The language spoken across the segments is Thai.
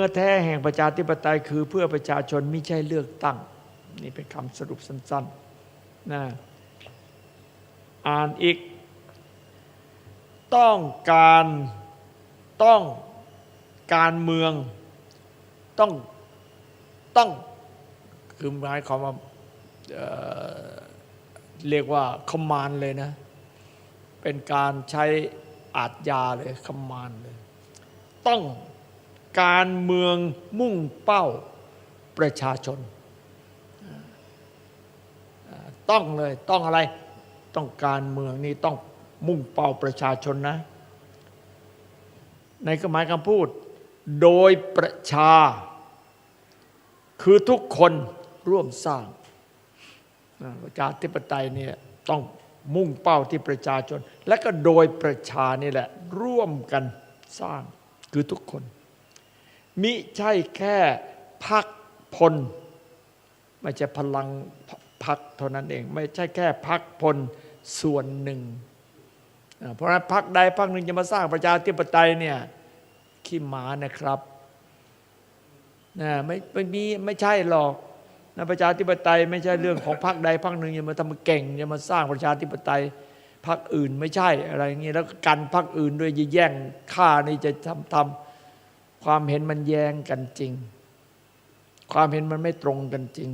อแท้แห่งประชาธิปไตยคือเพื่อประชาชนไม่ใช่เลือกตั้ง นี่เป็นคำสรุปสั้นๆนะอ่านอีก ต้องการต้องการเมืองต้องต้องคือหมายความว่าเเรียกว่าคมานเลยนะ เป็นการใช้อาจยาเลยคมานเลย ต้อง การเมืองมุ่งเป้าประชาชน ต้องเลยต้องอะไรต้องการเมืองนี่ต้องมุ่งเป้าประชาชนนะ ในกหมายคำพูด โดยประชา คือทุกคนร่วมสร้างประชาธิปไตยเนี่ยต้องมุ่งเป้าที่ประชาชน และก็โดยประชานี่แหละร่วมกันสร้างคือทุกคน มิใช่แค่พักพล ไม่ใช่พลังพักเท่านั้นเอง ไม่ใช่แค่พักพลส่วนหนึ่ง เพราะฉะนั้นพักใดพักหนึ่งจะมาสร้างประชาธิปไตยเนี่ยขี้หมานะครับนะไม่ไม่มีไม่ใช่หรอกนะประชาธิปไตยไม่ใช่เรื่องของพักใดพักหนึ่งจะมาทำเก่งจะมาสร้างประชาธิปไตยพักอื่นไม่ใช่อะไรอย่างนี้แล้วกันพักอื่นด้วยจะแย่งฆ่านี่จะทำทำ ความเห็นมันแย้งกันจริง ความเห็นมันไม่ตรงกันจริง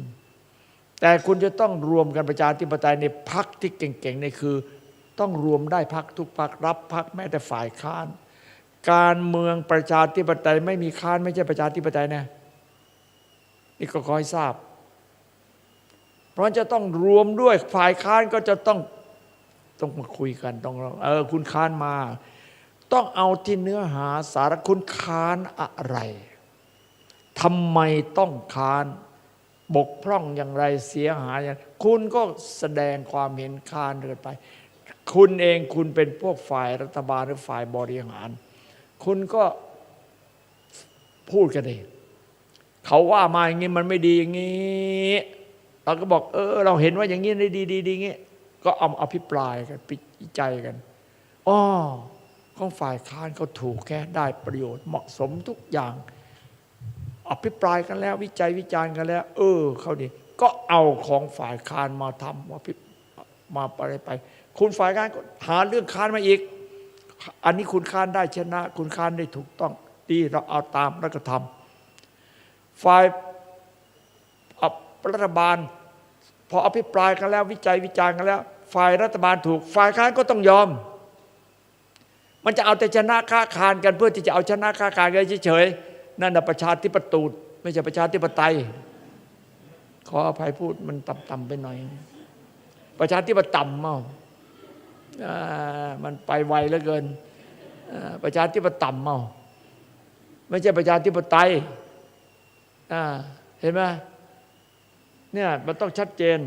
แต่คุณจะต้องรวมกันประชาธิปไตยในพักที่เก่งๆนี่คือ ต้องรวมได้พักทุกพักรับพักแม้แต่ฝ่ายค้าน การเมืองประชาธิปไตยไม่มีค้านไม่ใช่ประชาธิปไตยนะนี่ก็ขอให้ทราบ เพราะจะต้องรวมด้วยฝ่ายค้านก็จะต้องต้องมาคุยกันต้องเออคุณค้านมา ต้องเอาที่เนื้อหาสารคุณค้านอะไรทำไมต้องค้าน บกพร่องอย่างไรเสียหายอย่างคุณก็แสดงความเห็นค้านเกินไป คุณเองคุณเป็นพวกฝ่ายรัฐบาลหรือฝ่ายบริหาร คุณก็พูดกันเองเขาว่ามาอย่างนี้มันไม่ดีอย่างนี้เราก็บอก เออ เราเห็นว่าอย่างนี้ไดีดีดีดีงี้ก็เอาอภิปรายกันปิใจกันอ๋อ ของฝ่ายค้านเขาถูกแค่ได้ประโยชน์เหมาะสมทุกอย่าง อภิปรายกันแล้ววิจัยวิจารณ์กันแล้ว เออเขาดีก็เอาของฝ่ายค้านมาทำมาพิมาอะไรไป คุณฝ่ายค้านก็หาเรื่องค้านมาอีก อันนี้คุณค้านได้ชนะ คุณค้านได้ถูกต้องดีเราเอาตามแล้วก็ทำฝ่ายรัฐบาล พออภิปรายกันแล้ววิจัยวิจารณ์กันแล้ว ฝ่ายรัฐบาลถูก ฝ่ายค้านก็ต้องยอม มันจะเอาแต่ชนะค้าคานกันเพื่อที่จะเอาชนะค้าคานกันเฉยๆนั่นน่ะประชาธิปตูดไม่ใช่ประชาธิปไตย ขออภัยพูดมันต่ำๆไปหน่อย ประชาธิปต่ำเมามันไปไวเหลือเกินประชาธิปต่ำเมาไม่ใช่ประชาธิปไตยเห็นไหมเนี่ยมันต้องชัดเจน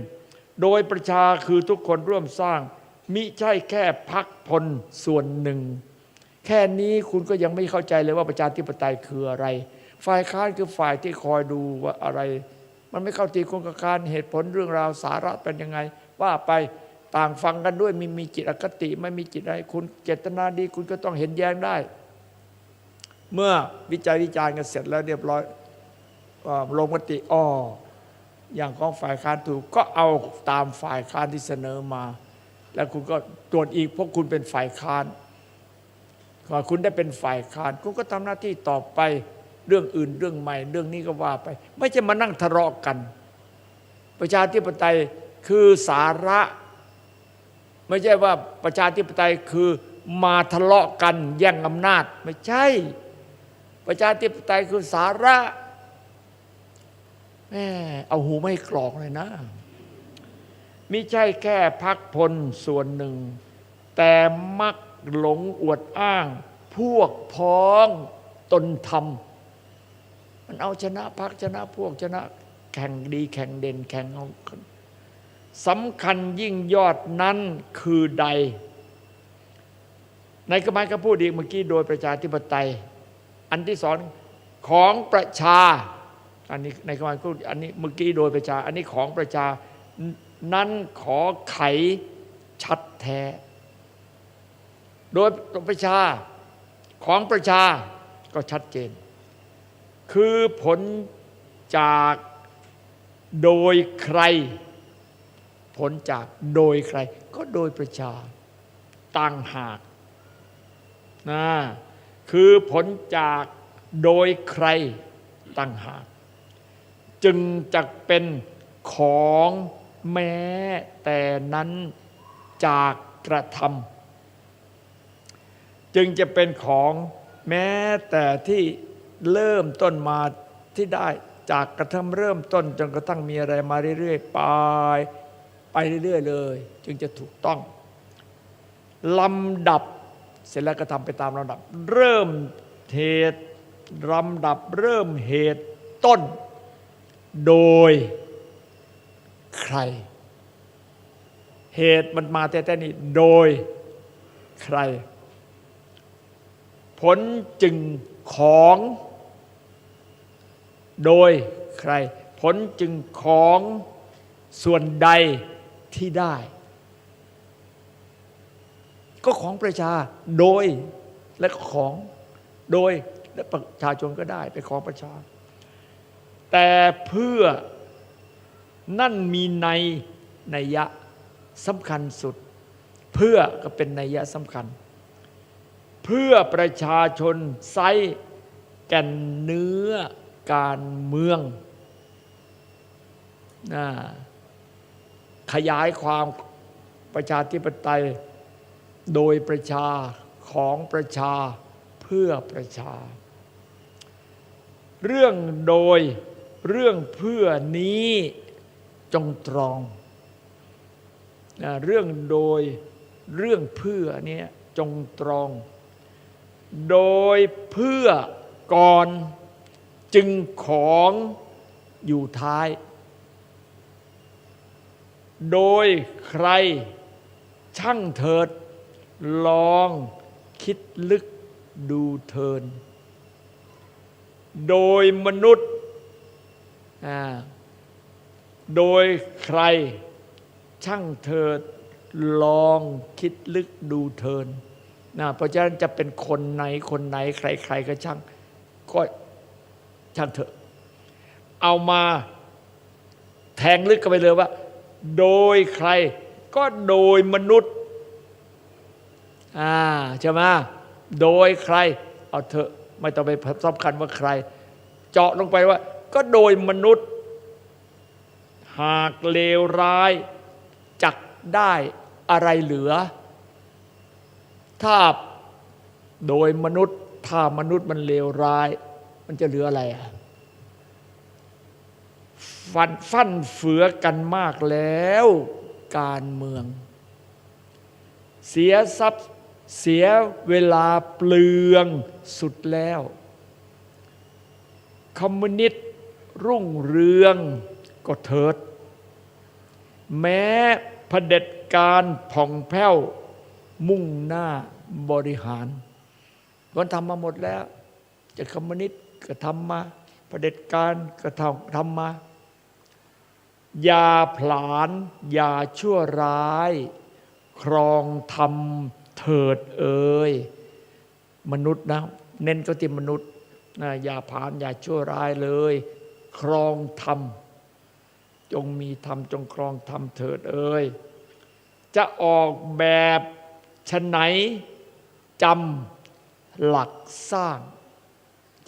โดยประชาคือทุกคนร่วมสร้างมิใช่แค่พักพลส่วนหนึ่ง แค่นี้คุณก็ยังไม่เข้าใจเลยว่าประชาธิปไตยคืออะไร ฝ่ายค้านคือฝ่ายที่คอยดูว่าอะไร มันไม่เข้าตีโครงการเหตุผลเรื่องราวสาระเป็นยังไง ว่าไปต่างฟังกันด้วยมีมีจิตอคติไม่มีจิตอะไรคุณเจตนาดีคุณก็ต้องเห็นแย้งได้ เมื่อวิจัยวิจารณ์กันเสร็จแล้วเรียบร้อยลงมติอ้ออย่างของฝ่ายค้านถูกก็เอาตามฝ่ายค้านที่เสนอมา แล้วคุณก็ตรวจอีกเพราะคุณเป็นฝ่ายค้าน พอคุณได้เป็นฝ่ายค้านคุณก็ทำหน้าที่ต่อไปเรื่องอื่นเรื่องใหม่ เรื่องนี้ก็ว่าไป ไม่ใช่มานั่งทะเลาะกัน ประชาธิปไตยคือสาระ ไม่ใช่ว่าประชาธิปไตยคือมาทะเลาะกันแย่งอำนาจ ไม่ใช่ ประชาธิปไตยคือสาระแม่เอาหูไม่กรอกเลยนะไม่ใช่แค่พักพลส่วนหนึ่ง แต่มักหลงอวดอ้าง พวกพ้องตนทำมันเอาชนะพักชนะพวกชนะแข่งดีแข่งเด่นแข่งเอาสำคัญยิ่งยอดนั้นคือใด ในกระมายก็พูดอีกเมื่อกี้โดยประชาธิปไตย อันที่สองของประชา อันนี้ในคำพูดอันนี้เมื่อกี้โดยประชา อันนี้ของประชา นั้นขอไขชัดแท้ โดยประชา ของประชาก็ชัดเจน คือผลจากโดยใคร ผลจากโดยใคร ก็โดยประชาต่างหากนะคือผลจากโดยใครต่างหาก จึงจะเป็นของแม้แต่นั้นจากกระทำ จึงจะเป็นของแม้แต่ที่เริ่มต้นมาที่ได้จากกระทำเริ่มต้นจนกระทั่งมีอะไรมาเรื่อยๆไปไปเรื่อยๆเลย จึงจะถูกต้องลำดับเสร็จแล้วก็ทำไปตามลำดับ เริ่มเหตุลำดับเริ่มเหตุต้น โดยใคร เหตุมันมาแต่แต่นี้โดยใคร ผลจึงของโดยใคร ผลจึงของส่วนใดที่ได้ ก็ของประชาโดยและของโดยและประชาชนก็ได้เป็นของประชา แต่เพื่อนั่นมีในนัยยะสำคัญสุด เพื่อก็เป็นนัยยะสำคัญ พื่อประชาชนไซแก่นเนื้อการเมืองนะขยายความประชาธิปไตย โดยประชาของประชาเพื่อประชา เรื่องโดยเรื่องเพื่อนี้จงตรองนะเรื่องโดยเรื่องเพื่อนี้จงตรอง โดยเพื่อก่อนจึงของอยู่ท้าย โดยใครช่างเถิด ลองคิดลึกดูเทิน โดยมนุษย์อ่าโดยใครช่างเถิด ลองคิดลึกดูเทิน นะเพราะฉะนั้นจะเป็นคนไหนคนไหนใคร ๆ ก็ช่างก็ช่างเถอะ เอามาแทงลึกกันไปเลยว่า โดยใครก็โดยมนุษย์อ่าใช่ไหมโดยใคร เอาเถอะไม่ต้องไปสำคัญว่าใคร เจาะลงไปว่า ก็โดยมนุษย์ หากเลวร้ายจักได้อะไรเหลือ ถ้าโดยมนุษย์ ถ้ามนุษย์มันเลวร้าย มันจะเหลืออะไรอะฟันฟันเฟือกันมากแล้วการเมือง เสียทรัพย์เสียเวลาเปลืองสุดแล้ว คอมมิวนิสต์รุ่งเรืองก็เถิด แม้เผด็จการผ่องแผ้ว มุ่งหน้าบริหารคนทำมาหมดแล้ว จะคอมมิวนิสต์ก็ทำมาเผด็จการก็ทำทำมา อย่าผลาญอย่าชั่วร้าย ครองธรรมเถิดเอ่ยมนุษย์นะ เน้นก็ที่มนุษย์นะอย่าผานอย่าชั่วร้ายเลย ครองธรรม จงมีธรรมจงครองธรรมเถิดเอ่ยจะออกแบบ ชะไหนจำหลักสร้าง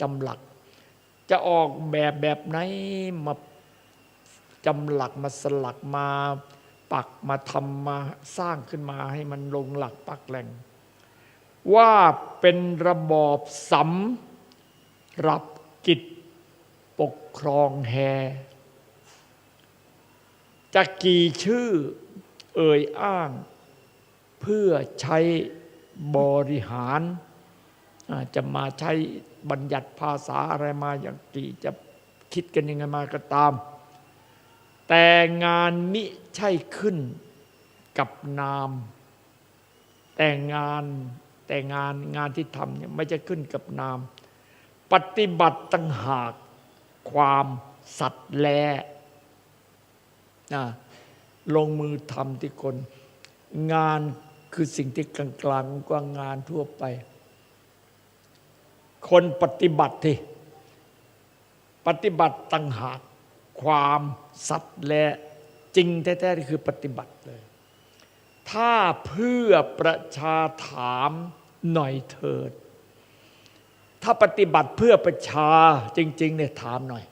จำหลัก จะออกแบบแบบไหนมาจำหลักมาสลักมาปักมาทำมาสร้างขึ้นมาให้มันลงหลักปักแหล่ง ว่าเป็นระบอบสำรับกิจปกครองแฮจะกี่ชื่อเอ่ยอ้าง เพื่อใช้บริหารจะมาใช้บัญญัติภาษาอะไรมาอย่างกี่จะคิดกันยังไงมาก็ตาม แต่งานมิใช่ขึ้นกับนาม แต่งานแต่งานงานที่ทำเนี่ยไม่จะขึ้นกับนาม ปฏิบัติตั้งหากความสัตย์แลลงมือทำที่คน งาน คือสิ่งที่กลางกลางๆกว่างานทั่วไป คนปฏิบัติที่ปฏิบัติต่างหากความสัตย์และจริงแท้ๆนี่คือปฏิบัติเลย ถ้าเพื่อประชาถามหน่อยเถิด ถ้าปฏิบัติเพื่อประชาจริง ๆ เนี่ยถามหน่อย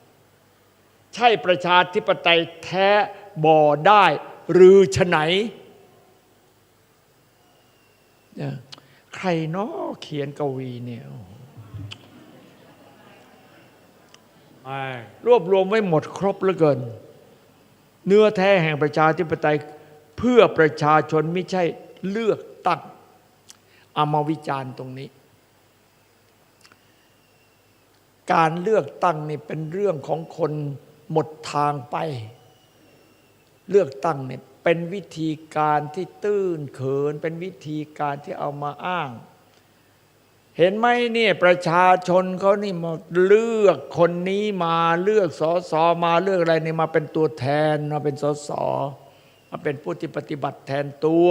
ใช่ประชาธิปไตยแท้บ่อได้หรือฉะไหน ใครเนาะเขียนกวีเนี่ยไม่รวบรวมไว้หมดครบเหลือเกิน เนื้อแท้แห่งประชาธิปไตยเพื่อประชาชนไม่ใช่เลือกตั้งเอามาวิจารณ์ตรงนี้ การเลือกตั้งนี่เป็นเรื่องของคนหมดทางไป เลือกตั้งเนี่ย เป็นวิธีการที่ตื้นเขิน เป็นวิธีการที่เอามาอ้าง เห็นไหมเนี่ยประชาชนเขานี่มาเลือกคนนี้มาเลือกสอสอมาเลือกอะไรนี่มาเป็นตัวแทนมาเป็นสอสอมาเป็นผู้ที่ปฏิบัติแทนตัว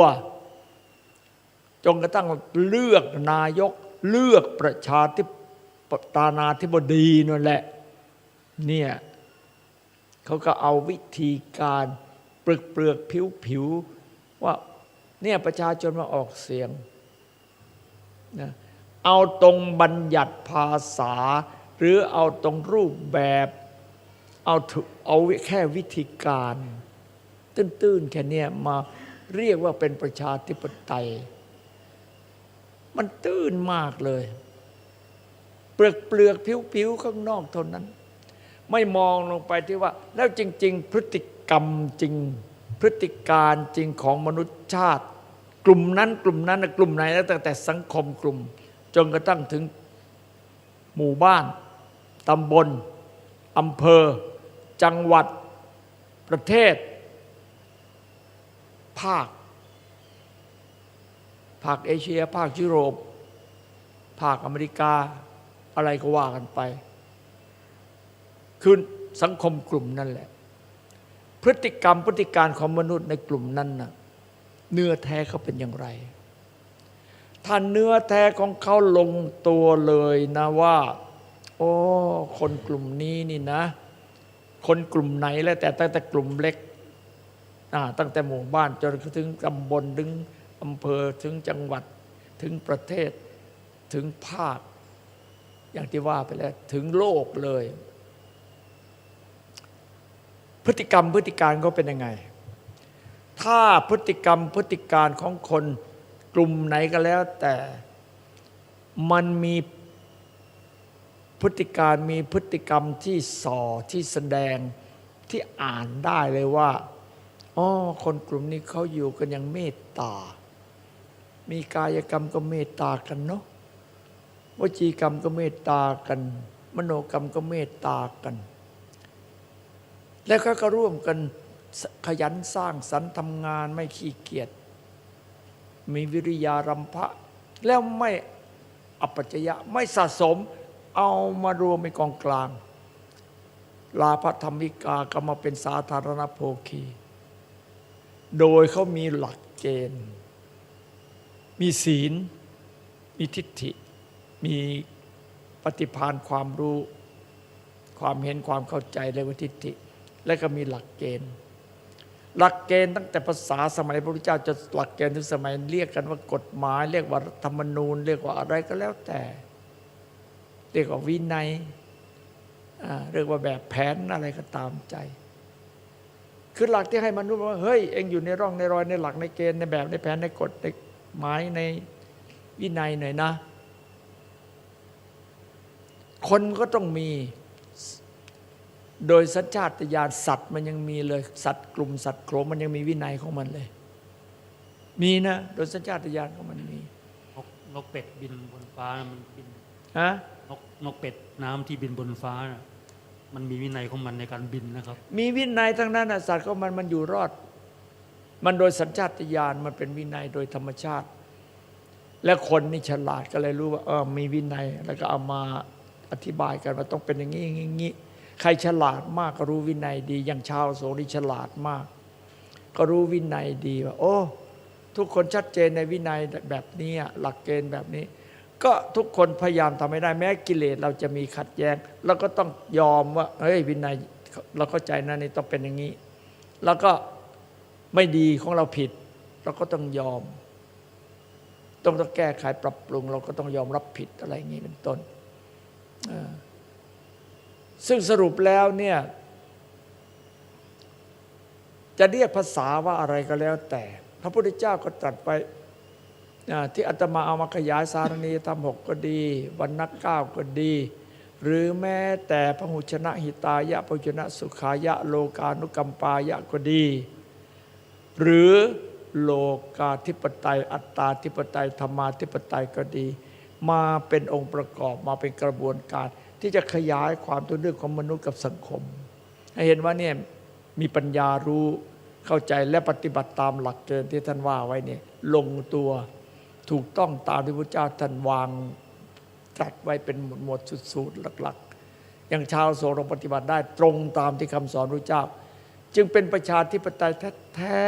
จงกระทั่งเลือกนายกเลือกประชาธิปตานาธิบดีนั่นแหละเนี่ยเขาก็เอาวิธีการ ปลือกเปลือกผิวผิวๆว่าเนี่ยประชาชนมาออกเสียงนะเอาตรงบัญญัติภาษา หรือเอาตรงรูปแบบ เอาเอาแค่วิธีการ ตื้นๆแค่เนี้ยมาเรียกว่าเป็นประชาธิปไตย มันตื้นมากเลย เปลือกเปลือกผิวผิวๆข้างนอกเท่านั้น ไม่มองลงไปที่ว่า แล้วจริง ๆ พฤติ กรรมจริงพฤติการจริงของมนุษยชาติ กลุ่มนั้นกลุ่มนั้นกลุ่มไหนแล้วตั้งแต่สังคมกลุ่ม จนกระทั่งถึงหมู่บ้านตำบลอำเภอ จังหวัดประเทศ ภาค ภาคเอเชีย ภาคยุโรป ภาคอเมริกาอะไรก็ว่ากันไป คือสังคมกลุ่มนั่นแหละ พฤติกรรมพฤติการของมนุษย์ในกลุ่มนั้นนะเนื้อแท้เขาเป็นอย่างไร ถ้าเนื้อแท้ของเขาลงตัวเลยนะว่า โอ้คนกลุ่มนี้นี่นะ คนกลุ่มไหนแล้วแต่ตั้งแต่กลุ่มเล็กตั้งแต่หมู่บ้านจนถึงตำบลถึงอำเภอถึงจังหวัดถึงประเทศถึงภาค อย่างที่ว่าไปแล้ว ถึงโลกเลย พฤติกรรมพฤติการก็เป็นยังไง ถ้าพฤติกรรมพฤติการของคนกลุ่มไหนก็แล้ว แต่มันมีพฤติการมีพฤติกรรมที่ส่อที่แสดงที่อ่านได้เลยว่าอ๋อคนกลุ่มนี้เขาอยู่กันอย่างเมตตา มีกายกรรมก็เมตตากันเนาะวจีกรรมก็เมตตากัน มโนกรรมก็เมตตากัน แล้วก็ก็ร่วมกันขยันสร้างสรรค์ทำงานไม่ขี้เกียจมีวิริยารำพะ แล้วไม่อัปปัจจยะไม่สะสมเอามารวมเป็นกองกลาง ลาภธรรมิกาก็มาเป็นสาธารณโภคี โดยเขามีหลักเกณฑ์ มีศีล มีทิฏฐิ มีปฏิภาณความรู้ ความเห็นความเข้าใจเรียกว่าทิฏฐิ และก็มีหลักเกณฑ์ หลักเกณฑ์ตั้งแต่ภาษาสมัยพระพุทธเจ้าจะหลักเกณฑ์ถึงสมัยเรียกกันว่ากฎหมาย เรียกว่าธรรมนูญ เรียกว่าอะไรก็แล้วแต่ เรียกว่าวินัยเรียกว่าแบบแผนอะไรก็ตามใจ คือหลักที่ให้มนุษย์ว่าเฮ้ยเองอยู่ในร่องในรอยในหลักในเกณฑ์ในแบบในแผนในกฎในหมายในวินัยหน่อยนะ คนก็ต้องมี โดยสัญชาตญาณสัตว์มันยังมีเลยสัตว์กลุ่มสัตว์โขลงมันยังมีวินัยของมันเลย มีนะ โดยสัญชาตญาณของมันมีนกนกเป็ดบินบนฟ้านะมันบินฮะนกนกเป็ดน้ำที่บินบนฟ้านะมันมีวินัยของมันในการบินนะครับ มีวินัยทั้งนั้นนะสัตว์ของมันมันอยู่รอด มันโดยสัญชาตญาณมันเป็นวินัยโดยธรรมชาติ และคนนี่ฉลาดก็เลยรู้ว่าเออมีวินัย แล้วก็เอามาอธิบายกันว่าต้องเป็นอย่างนี้อย่างนี้อย่างนี้ ใครฉลาดมากก็รู้วินัยดี อย่างชาวโสนี่ฉลาดมาก ก็รู้วินัยดีว่า โอ้ ทุกคนชัดเจนในวินัยแบบนี้หลักเกณฑ์แบบนี้ ก็ทุกคนพยายามทำให้ได้แม้กิเลสเราจะมีขัดแย้งเราก็ต้องยอมว่าเฮ้ยวินัยเราเข้าใจนะนี่ต้องเป็นอย่างนี้ แล้วก็ไม่ดีของเราผิด เราก็ต้องยอม ต้องต้องแก้ไขปรับปรุง เราก็ต้องยอมรับผิดอะไรอย่างนี้เป็นต้นเออ ซึ่งสรุปแล้วเนี่ย จะเรียกภาษาว่าอะไรก็แล้วแต่ พระพุทธเจ้าก็ตรัสไปที่อาตมาเอามาขยายสารณีธรรมหกก็ดี วันนักเก้าก็ดี หรือแม้แต่พหุชนะหิตายะพหุชนะสุขายะโลกานุกัมปายะก็ดี หรือโลกาธิปไตย อัตตาธิปไตยธรรมาธิปไตยก็ดี มาเป็นองค์ประกอบมาเป็นกระบวนการ ที่จะขยายความตัวเรื่องของมนุษย์กับสังคม ให้เห็นว่าเนี่ยมีปัญญารู้เข้าใจและปฏิบัติตามหลักเกณฑ์ที่ท่านว่าไว้เนี่ยลงตัวถูกต้องตามที่พระเจ้าท่านวางจัดไว้เป็นหมวดหมวดสูตรๆหลักๆ อย่างชาวโสรปฏิบัติได้ตรงตามที่คำสอนพระเจ้า จึงเป็นประชาธิปไตยแท้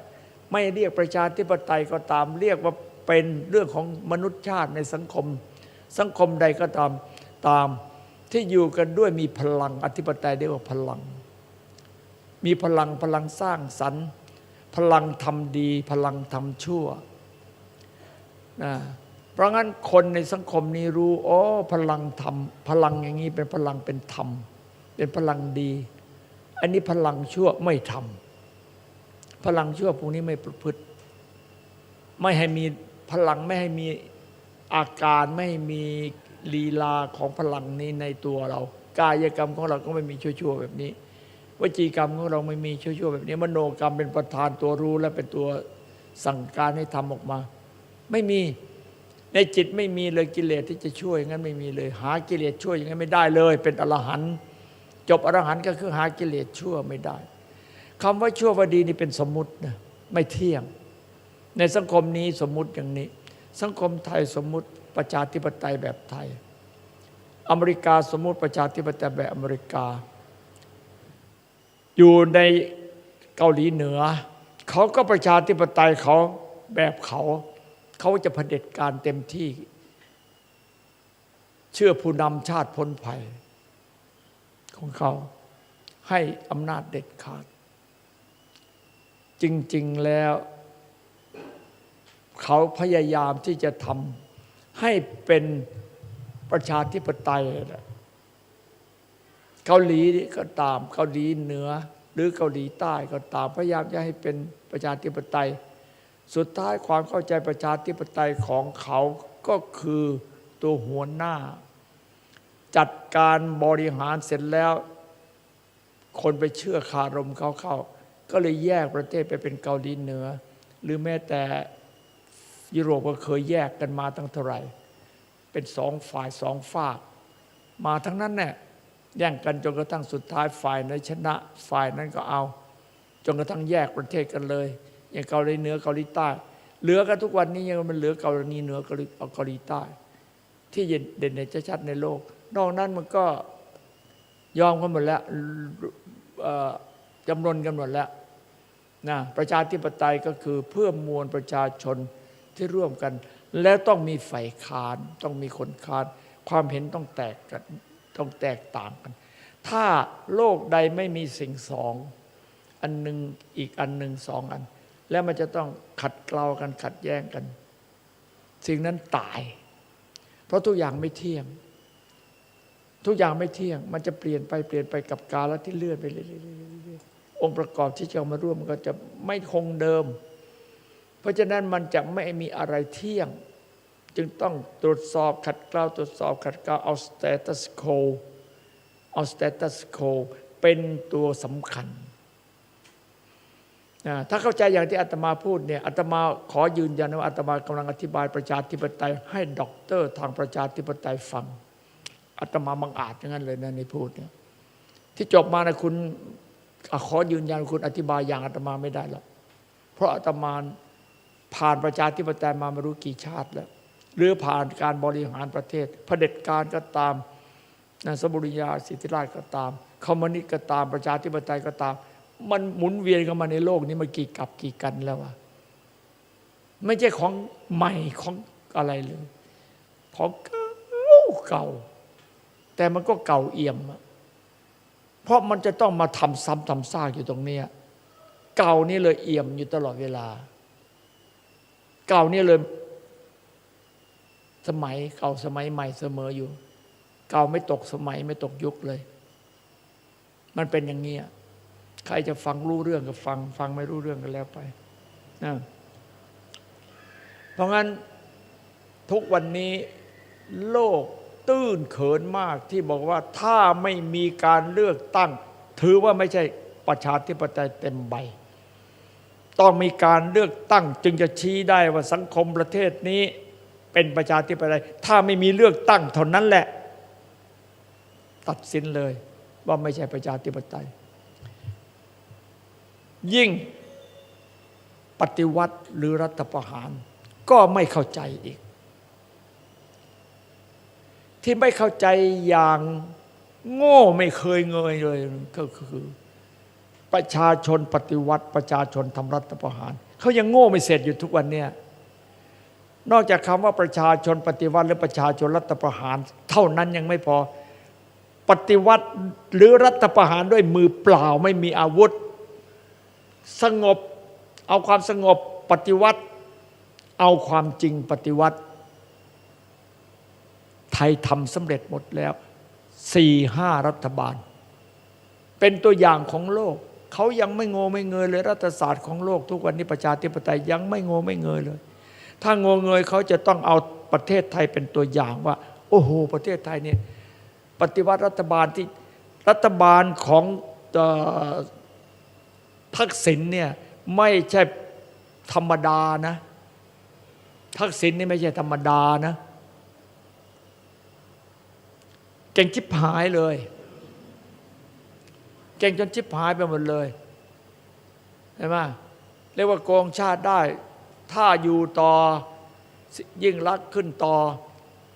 ๆไม่เรียกประชาธิปไตยก็ตามเรียกว่าเป็นเรื่องของมนุษยชาติในสังคม สังคมใดก็ตามตาม ที่อยู่กันด้วยมีพลังอธิปไตยเรียกว่าพลัง มีพลังพลังสร้างสรรค์ พลังทำดี พลังทำชั่วนะเพราะงั้นคนในสังคมนี้รู้อ๋อพลังธรรมพลังอย่างนี้เป็นพลังเป็นธรรม เป็นพลังดี อันนี้พลังชั่วไม่ทำพลังชั่วพวกนี้ไม่ประพฤติ ไม่ให้มีพลังไม่ให้มีอาการไม่มี ลีลาของพลังนี้ในตัวเรา กายกรรมของเราก็ไม่มีชั่วๆแบบนี้วจีกรรมของเราไม่มีชั่วๆแบบนี้ มโนกรรมเป็นประธานตัวรู้และเป็นตัวสั่งการให้ทำออกมา ไม่มีในจิตไม่มีเลยกิเลสที่จะช่วยงั้นไม่มีเลย หากิเลสช่วยอย่างนั้นไม่ได้เลย เป็นอรหันต์จบอรหันต์ก็คือหากิเลสชั่วไม่ได้คำว่าชั่วว่าดีนี่เป็นสมมตินะไม่เที่ยง ในสังคมนี้สมมติอย่างนี้ สังคมไทยสมมติ ประชาธิปไตยแบบไทย อเมริกาสมมุติประชาธิปไตยแบบอเมริกา อยู่ในเกาหลีเหนือ เขาก็ประชาธิปไตยเขาแบบเขา เขาจะเผด็จการเต็มที่ เชื่อผู้นำชาติพ้นภัย ของเขาให้อำนาจเด็ดขาด จริง ๆ แล้ว เขาพยายามที่จะทำ ให้เป็นประชาธิปไตยเกาหลีก็ตามเกาหลีเหนือ หรือเกาหลีใต้ก็ตามพยายามจะให้เป็นประชาธิปไตย สุดท้ายความเข้าใจประชาธิปไตยของเขาก็คือตัวหัวหน้า จัดการบริหารเสร็จแล้ว คนไปเชื่อคารมเขาเข้า ก็เลยแยกประเทศไปเป็นเกาหลีเหนือ หรือแม้แต่ ยุโรปก็เคยแยกกันมาตั้งเท่าไหร่ เป็นสองฝ่ายสองฝาก มาทั้งนั้นเนี่ยแย่งกันจนกระทั่งสุดท้ายฝ่ายไหนชนะ ฝ่ายนั้นก็เอา จนกระทั่งแยกประเทศกันเลย อย่างเกาหลีเหนือเกาหลีใต้ เหลือกันทุกวันนี้ยังมันเหลือเกาหลีเหนือเกาหลีใต้ ที่เด่นๆชัดๆในโลก นอกนั้นมันก็ยอมกันหมดแล้วจำนวนกันหมดแล้วนะประชาธิปไตยก็คือเพื่อมวลประชาชน ที่ร่วมกัน แล้วต้องมีฝ่ายค้าน ต้องมีคนค้าน ความเห็นต้องแตกกันต้องแตกต่างกัน ถ้าโลกใดไม่มีสิ่งสอง อันหนึ่งอีกอันหนึ่งสองอัน แล้วมันจะต้องขัดเกลากันขัดแย้งกัน สิ่งนั้นตาย เพราะทุกอย่างไม่เที่ยง ทุกอย่างไม่เที่ยง มันจะเปลี่ยนไปเปลี่ยนไปกับกาลที่เลื่อนไปเรื่อยๆองค์ประกอบที่จะเอามาร่วมมันก็จะไม่คงเดิม เพราะฉะนั้นมันจะไม่มีอะไรเที่ยง จึงต้องตรวจสอบขัดเกลาตรวจสอบขัดเกลาเอาสเตตัสโคเอาสเตตัสโคเป็นตัวสำคัญนะถ้าเข้าใจอย่างที่อาตมาพูดเนี่ยอาตมาขอยืนยันว่าอาตมากำลังอธิบายประชาธิปไตย ให้ด็อกเตอร์ทางประชาธิปไตยฟังอาตมาบังอาจอย่างนั้นเลยนะในพูดเนี่ยที่จบมานะคุณขอยืนยันคุณอธิบายอย่างอาตมาไม่ได้หรอกเพราะอาตมา ผ่านประชาธิปไตยมาไม่รู้กี่ชาติแล้ว หรือผ่านการบริหารประเทศเผด็จการก็ตามนะสมบุริยาสิทธิราชก็ตามคอมมิวนิสต์ก็ตามประชาธิปไตยก็ตาม มันหมุนเวียนกันมาในโลกนี้มากี่กับกี่กันแล้วอะไม่ใช่ของใหม่ของอะไรเลยของเก่า แต่มันก็เก่าเอี่ยมเพราะมันจะต้องมาทำซ้ำทำซากอยู่ตรงนี้เก่านี่เลยเอี่ยมอยู่ตลอดเวลา เก่าเนี่ยเลย สมัยเก่าสมัยใหม่เสมออยู่ เก่าไม่ตกสมัยไม่ตกยุคเลย มันเป็นอย่างนี้ใครจะฟังรู้เรื่องก็ฟัง ฟังไม่รู้เรื่องก็แล้วไปนะเพราะงั้นทุกวันนี้โลกตื้นเขินมากที่บอกว่าถ้าไม่มีการเลือกตั้ง ถือว่าไม่ใช่ประชาธิปไตยเต็มใบ ต้องมีการเลือกตั้งจึงจะชี้ได้ว่าสังคมประเทศนี้เป็นประชาธิปไตยถ้าไม่มีเลือกตั้งเท่านั้นแหละ ตัดสินเลยว่าไม่ใช่ประชาธิปไตย ยิ่งปฏิวัติหรือรัฐประหาร ก็ไม่เข้าใจอีก ที่ไม่เข้าใจอย่างโง่ไม่เคยเงยเลยก็คือ ประชาชนปฏิวัติ ประชาชนทำรัฐประหาร เขายังโง่ไม่เสร็จอยู่ทุกวันเนี่ยนอกจากคำว่าประชาชนปฏิวัติหรือประชาชนรัฐประหาร เท่านั้นยังไม่พอปฏิวัติหรือรัฐประหารด้วยมือเปล่าไม่มีอาวุธ สงบเอาความสงบปฏิวัติ เอาความจริงปฏิวัติ ไทยทำสำเร็จหมดแล้วสี่ห้ารัฐบาล เป็นตัวอย่างของโลก เขายังไม่โง่ไม่เงยเลยรัฐศาสตร์ของโลกทุกวันนี้ประชาธิปไตยยังไม่โง่ไม่เงยเลย ถ้าโง่เงยเขาจะต้องเอาประเทศไทยเป็นตัวอย่างว่า โอ้โห ประเทศไทยเนี่ยปฏิวัติรัฐบาลที่รัฐบาลของทักษิณเนี่ยไม่ใช่ธรรมดานะ ทักษิณนี่ไม่ใช่ธรรมดานะ เก่งชิบหายเลย เก่งจนชิบหายไปหมดเลยใช่ไหมเรียกว่าโกงชาติได้ ถ้าอยู่ต่อยิ่งรักขึ้นต่อ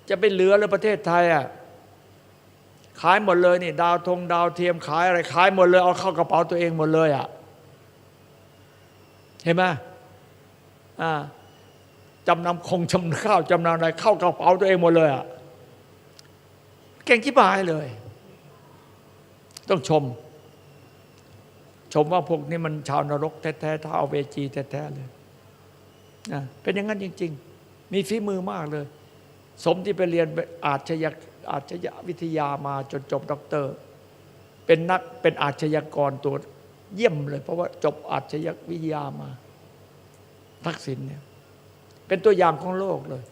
จะไปเหลือเลยประเทศไทยอะขายหมดเลยนี่ ดาวธงดาวเทียมขายอะไรขายหมดเลย เอาเข้ากระเป๋าตัวเองหมดเลยอะเห็นไหมอ่าจำนำคงจำข้าวจำนำอะไรเข้ากระเป๋าตัวเองหมดเลยอะเก่งที่บายเลย ต้องชม ชมว่าพวกนี้มันชาวนรกแท้ๆท้าวเวจีแท้ๆเลยนะเป็นอย่างนั้นจริง ๆ มีฝีมือมากเลย สมที่ไปเรียนอาชญาอาชญาวิทยามาจนจบด็อกเตอร์ เป็นนักเป็นอาชญากรตัวเยี่ยมเลย เพราะว่าจบอาชญาวิทยามาทักษิณเนี่ยเป็นตัวอย่างของโลกเลย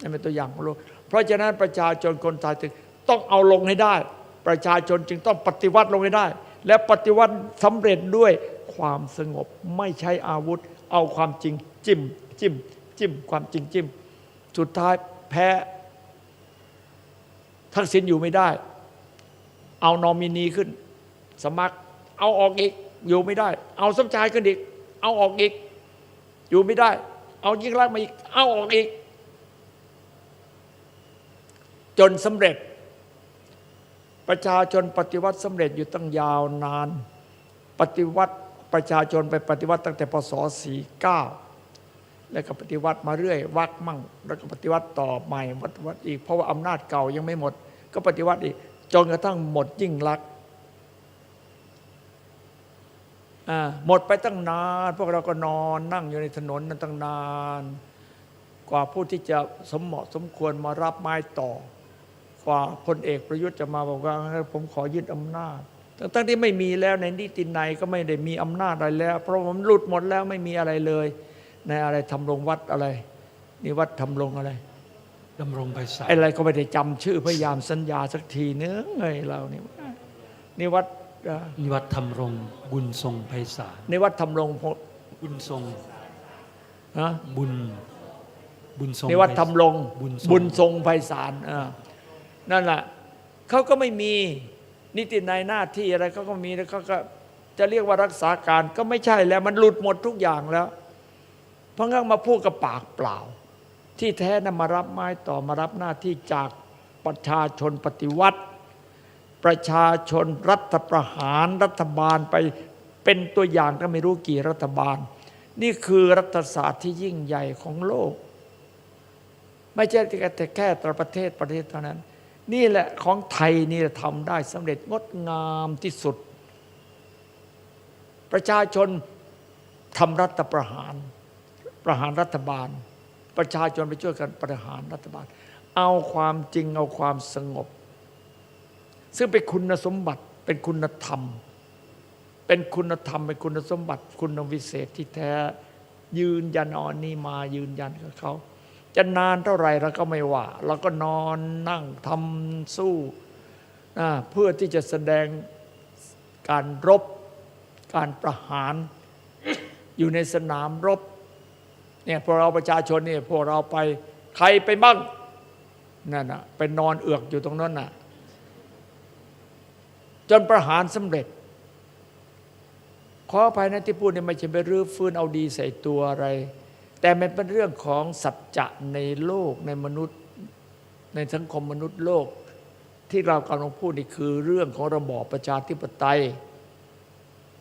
นั่นเป็นตัวอย่างของโลก เพราะฉะนั้นประชาชนคนไทยจึงต้องเอาลงให้ได้ ประชาชนจึงต้องปฏิวัติลงให้ได้ และปฏิวัติสำเร็จด้วยความสงบไม่ใช้อาวุธ เอาความจริงจิ้ม จิ้ม จิ้ม ความจริงจิ้ม สุดท้ายแพ้ทักษิณอยู่ไม่ได้ เอานอมินีขึ้น สมัคร เอาออกอีกอยู่ไม่ได้ เอาสมชายขึ้นอีก เอาออกอีก อยู่ไม่ได้ เอายิ่งรักมาอีก เอาออกอีก จนสำเร็จ ประชาชนปฏิวัติสำเร็จอยู่ตั้งยาวนาน ปฏิวัติประชาชนไปปฏิวัติตั้งแต่พศ 49 แล้วก็ปฏิวัติมาเรื่อยวักมั่ง แล้วก็ปฏิวัติต่อใหม่ปฏิวัติอีกเพราะว่าอำนาจเก่ายังไม่หมด ก็ปฏิวัติอีกจนกระทั่งหมดยิ่งรักษณ์อ่าหมดไปตั้งนาน พวกเราก็นอนนั่งอยู่ในถนนนั้นตั้งนาน กว่าผู้ที่จะสมเหมาะสมควรมารับไม้ต่อ กว่าพลเอกประยุทธ์จะมาบอกว่างั้นผมขอยึดอำนาจทั้งๆที่ไม่มีแล้วในนิตินัยก็ไม่ได้มีอำนาจอะไรแล้ว เพราะผมหลุดหมดแล้วไม่มีอะไรเลย ในอะไรทำรงวัดอะไรนี่วัดทำรงอะไรดำรงไปสารไอ้อะไรก็ไม่ได้จำชื่อพยายามสัญญาสักทีนึงไงเรานี่นี่วัดอ่านิวัฒน์ธรรมรงค์บุญทรงไพศาลนี่วัดทำรงพบุญทรงนะบุญบุญทรงนี่วัดทำรงบุญทรงบุญทรงไพศาลอ่า นั่นแหละเขาก็ไม่มีนิติในยหน้าที่อะไรเขาก็มีแล้วเขาก็จะเรียกว่ารักษาการก็ไม่ใช่แล้ว มันหลุดหมดทุกอย่างแล้วเพราะงั้นมาพูดกับปากเปล่า ที่แท้นะมารับไม้ต่อมารับหน้าที่จากประชาชนปฏิวัติ ประชาชนรัฐประหารรัฐบาลไปเป็นตัวอย่างก็ไม่รู้กี่รัฐบาล นี่คือรัฐศาสตร์ที่ยิ่งใหญ่ของโลก ไม่ใช่แต่แค่แต่ประเทศประเทศเท่านั้น นี่แหละของไทยนี่ทำได้สำเร็จงดงามที่สุด ประชาชนทำรัฐประหาร ประหารรัฐบาล ประชาชนไปช่วยกันประหารรัฐบาล เอาความจริงเอาความสงบ ซึ่งเป็นคุณสมบัติเป็นคุณธรรม เป็นคุณธรรมเป็นคุณสมบัติ คุณวิเศษที่แท้ยืนยันอ่อนนี่มายืนยันกับเขา จะนานเท่าไหร่เราก็ไม่ว่า เราก็นอนนั่งทำสู้นะเพื่อที่จะแสดงการรบ การประหาร อยู่ในสนามรบเนี่ยพวกเราประชาชนเนี่ยพวกเราไปใครไปบ้างนั่นน่ะไปนอนเอือกอยู่ตรงนั้นน่ะจนประหารสำเร็จ ขออภัยนะที่พูดเนี่ยไม่ใช่ไปรื้อฟื้นเอาดีใส่ตัวอะไร แต่มันเป็นเรื่องของสัจจะในโลกในมนุษย์ ในสังคมมนุษย์โลก ที่เรากำลังพูดนี่คือเรื่องของระบอบประชาธิปไตย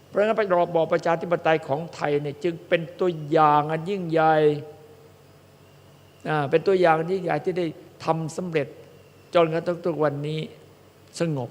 เพราะงั้นระบอบประชาธิปไตยของไทยเนี่ยจึงเป็นตัวอย่างอันยิ่งใหญ่เป็นตัวอย่างอันยิ่งใหญ่ที่ได้ทำสำเร็จจนกระทั่งทุกวันนี้สงบ